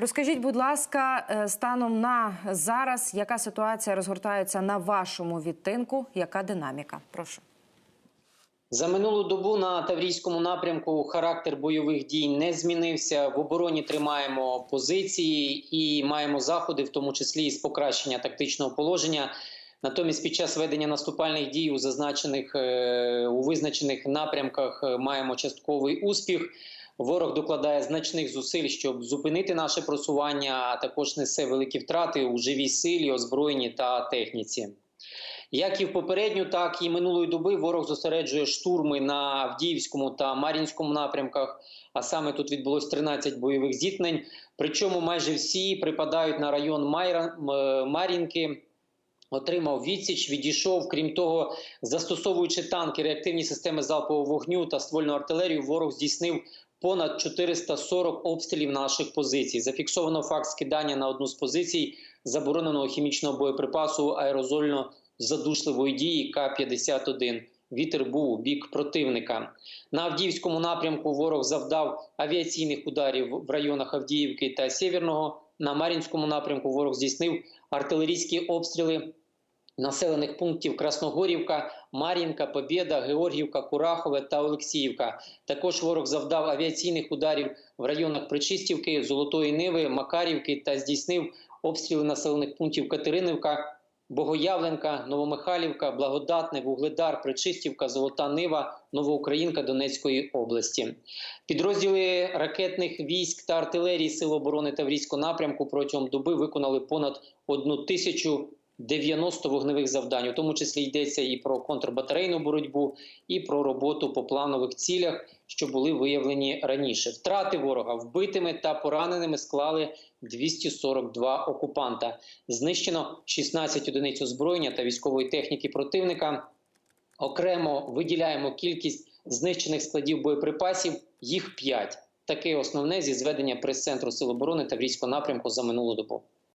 Розкажіть, будь ласка, е, станом на зараз, яка ситуація розгортається на вашому відтинку? Яка динаміка? Прошу. За минулу добу на Таврійському напрямку характер бойових дій не змінився. В обороні тримаємо позиції і маємо заходи, в тому числі і з покращення тактичного положення. Натомість, під час ведення наступальних дій у зазначених е, у визначених напрямках е, маємо частковий успіх. Ворог докладає значних зусиль, щоб зупинити наше просування, а також несе великі втрати у живій силі, озброєнні та техніці. Як і в попередню, так і минулої доби ворог зосереджує штурми на Авдіївському та Мар'їнському напрямках. А саме тут відбулось 13 бойових зіткнень. Причому майже всі припадають на район Майра, Мар'їнки. Отримав відсіч, відійшов. Крім того, застосовуючи танки, реактивні системи залпового вогню та ствольну артилерію, ворог здійснив понад 440 обстрілів наших позицій. Зафіксовано факт скидання на одну з позицій забороненого хімічного боєприпасу аерозольно задушливої дії К-51. Вітер був у бік противника. На Авдіївському напрямку ворог завдав авіаційних ударів в районах Авдіївки та Сєвєрного. На Мар'їнському напрямку ворог здійснив артилерійські обстріли населених пунктів Красногорівка, Мар'їнка, Побєда, Георгівка, Курахове та Олексіївка. Також ворог завдав авіаційних ударів в районах Причистівки, Золотої Ниви, Макарівки та здійснив обстріли населених пунктів Катеринівка, Богоявленка, Новомихайлівка, Благодатне, Вугледар, Причистівка, Золота Нива, Новоукраїнка Донецької області. Підрозділи ракетних військ та артилерії Сил оборони Таврійського напрямку протягом доби виконали понад одну тисячу 90 вогневих завдань, у тому числі йдеться і про контрбатарейну боротьбу, і про роботу по планових цілях, що були виявлені раніше. Втрати ворога вбитими та пораненими склали 242 окупанта. Знищено 16 одиниць озброєння та військової техніки противника. Окремо виділяємо кількість знищених складів боєприпасів. Їх 5. Таке основне зі зведення прес-центру Сил оборони та військового напрямку за минулу добу.